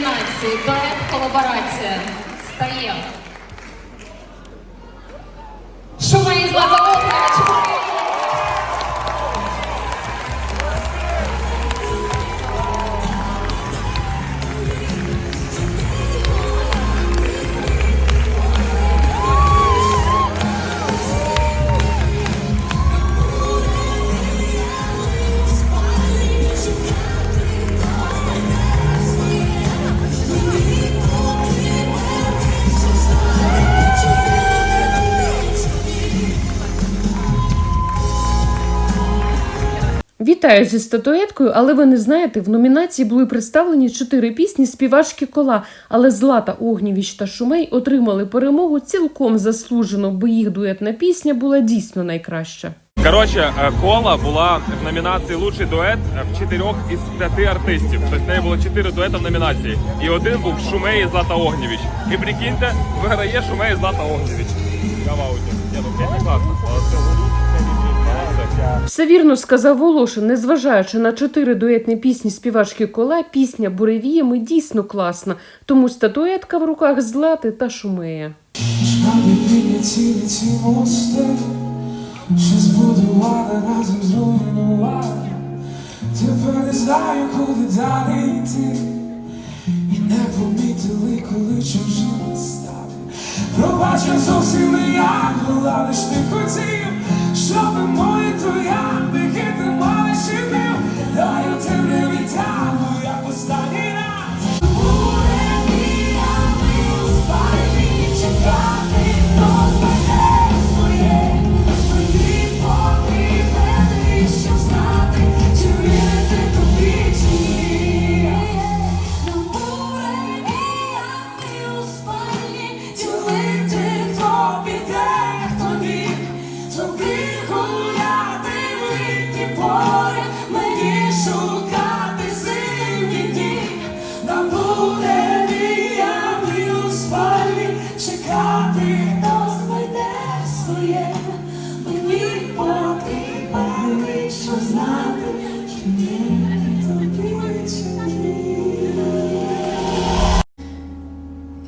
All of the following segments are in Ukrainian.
номінації дует колаборація стає. Вітаю зі статуеткою, але ви не знаєте, в номінації були представлені чотири пісні співачки кола. Але Злата Огнєвіч та Шумей отримали перемогу цілком заслужено, бо їх дуетна пісня була дійсно найкраща. Коротше, е, кола була в номінації Лучший дует е, в чотирьох із п'яти артистів. Тобто в неї було чотири дуета в номінації. І один був Шумей і Злата Огнєвіч. І прикиньте, виграє Шумей і Злата Огнєвіч. Я в ауті. Ну п'ять класно. Все вірно сказав Волошин, незважаючи на чотири дуетні пісні співачки кола, пісня буревіями дійсно класна. Тому статуетка в руках Злати та мости, що збудували разом зруйнували. Тепер не знаю, куди далі йти. І не помітили, коли чужими стали. Пробач, я зовсім не я, була лиш ти хотів,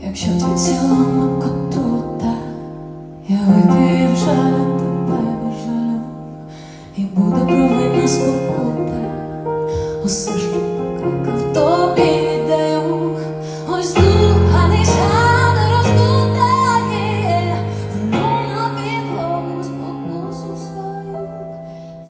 Якщо ти цілому